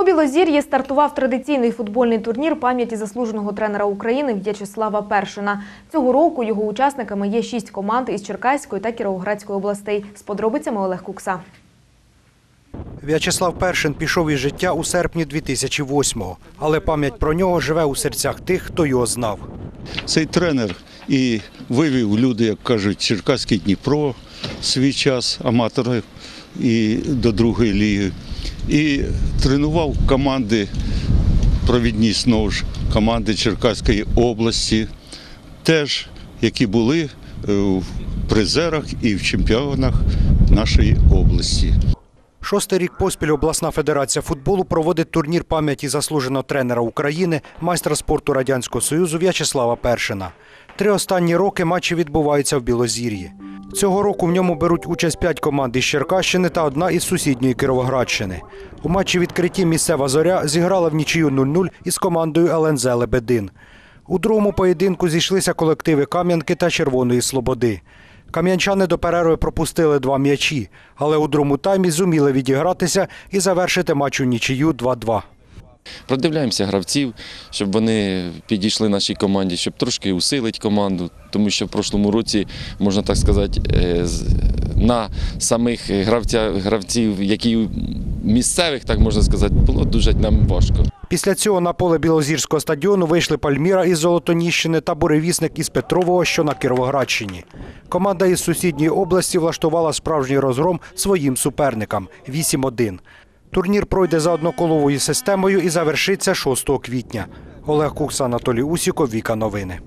У Білозір'ї стартував традиційний футбольний турнір пам'яті заслуженого тренера України В'ячеслава Першина. Цього року його учасниками є шість команд із Черкаської та Кіровоградської областей. З подробицями Олег Кукса. В'ячеслав Першин пішов із життя у серпні 2008-го, але пам'ять про нього живе у серцях тих, хто його знав. Цей тренер і вивів люди, як кажуть, Черкаський Дніпро свій час аматорів і до другої ліги. І тренував команди, провідні знову ж команди Черкаської області, теж які були е, в призерах і в чемпіонах нашої області. Шостий рік поспіль обласна федерація футболу проводить турнір пам'яті заслуженого тренера України, майстра спорту Радянського Союзу В'ячеслава Першина. Три останні роки матчі відбуваються в Білозір'ї. Цього року в ньому беруть участь п'ять команд із Черкащини та одна із сусідньої Кіровоградщини. У матчі відкритті місцева зоря зіграла в нічию 0-0 із командою ЛНЗ Лебедин. У другому поєдинку зійшлися колективи Кам'янки та Червоної Слободи. Кам'янчани до перерви пропустили два м'ячі, але у другому таймі зуміли відігратися і завершити матч у нічию 2-2. Продивляємося гравців, щоб вони підійшли нашій команді, щоб трошки усилити команду, тому що в прошлому році, можна так сказати, е, на самих гравця, гравців, які місцевих, так можна сказати, було дуже нам важко. Після цього на поле Білозірського стадіону вийшли Пальміра із Золотоніщини та буревісник із Петрового, що на Кіровоградщині. Команда із сусідньої області влаштувала справжній розгром своїм суперникам 8-1. Турнір пройде за одноколовою системою і завершиться 6 квітня. Олег Кукса, Анатолій Усіков, Віка Новини.